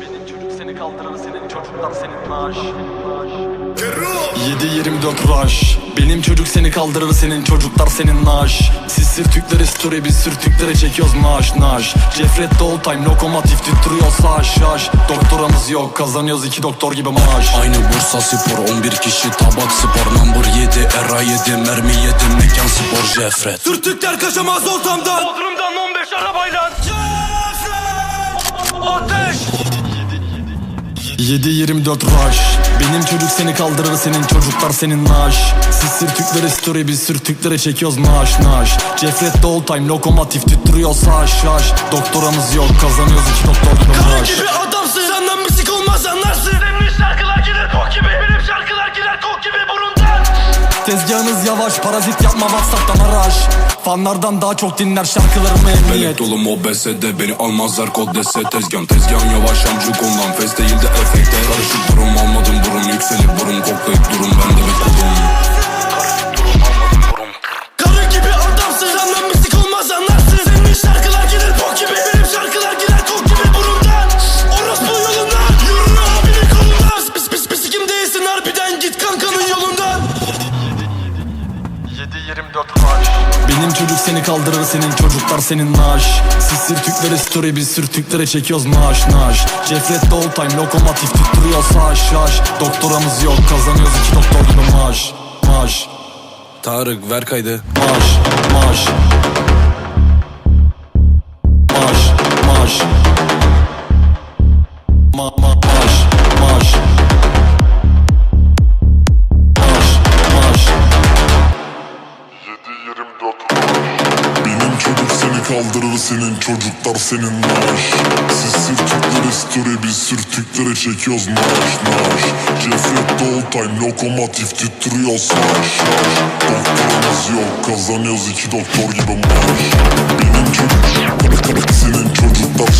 Benim çocuk seni kaldırır senin çocuklar senin naaş 7-24 rush. Benim çocuk seni kaldırır senin çocuklar senin naaş. Siz sürtüklere story biz sürtüklere çekiyoruz maaş naş Cefret all time lokomotif tüttürüyor saş şaş Doktoramız yok kazanıyoruz iki doktor gibi maaş. Aynı Bursa Spor 11 kişi tabak spor. Nambur 7 Era 7 mermi 7 mekan spor Jefret Sürtükler kaçamaz ortamdan. Bodrum'dan 15 arabayla Ateş! 7-24 rush Benim çocuk seni kaldırır senin çocuklar senin naaş Siz sürtüklere story biz sürtüklere çekiyoruz maaş naş. Cefret all time lokomotif tüttürüyor saş şaş Doktoramız yok kazanıyoruz iki doktor maaş gibi adamsın. Senden müzik olmaz anlarsın. Senin şarkılar girer kok gibi. Benim şarkılar girer kok gibi burundan. Tezgahınız yavaş parazit yapma Whatsapp'tan araş Fanlardan daha çok dinler şarkılarımı emniyet. Dolu mobesede beni almazlar kod dese tezgahım Tezgahın yavaş amcık ondan. Fes değil de efekte Karışık durum almadım burun yükselip Benim çocuk seni kaldırır senin çocuklar senin naaş. Siz sürtüklere story biz sürtüklere çekiyoruz maaş naş Cefret all time lokomotif tüttürüyor saş şaş Doktoramız yok kazanıyoruz iki doktor gibi maaş Maaş. Tarık ver kaydı. Maaş Maaş. Maaş Maaş. Ma ma Maaş Maaş kaldırır senin çocuklar senin naaş Siz sürtüklere story biz sürtüklere çekiyoruz naaş naaş Cefret all time lokomotif tüttürüyor saş şaş Doktorumuz yok kazanıyoruz iki doktor gibi maaş Benim çocuk senin çocuklar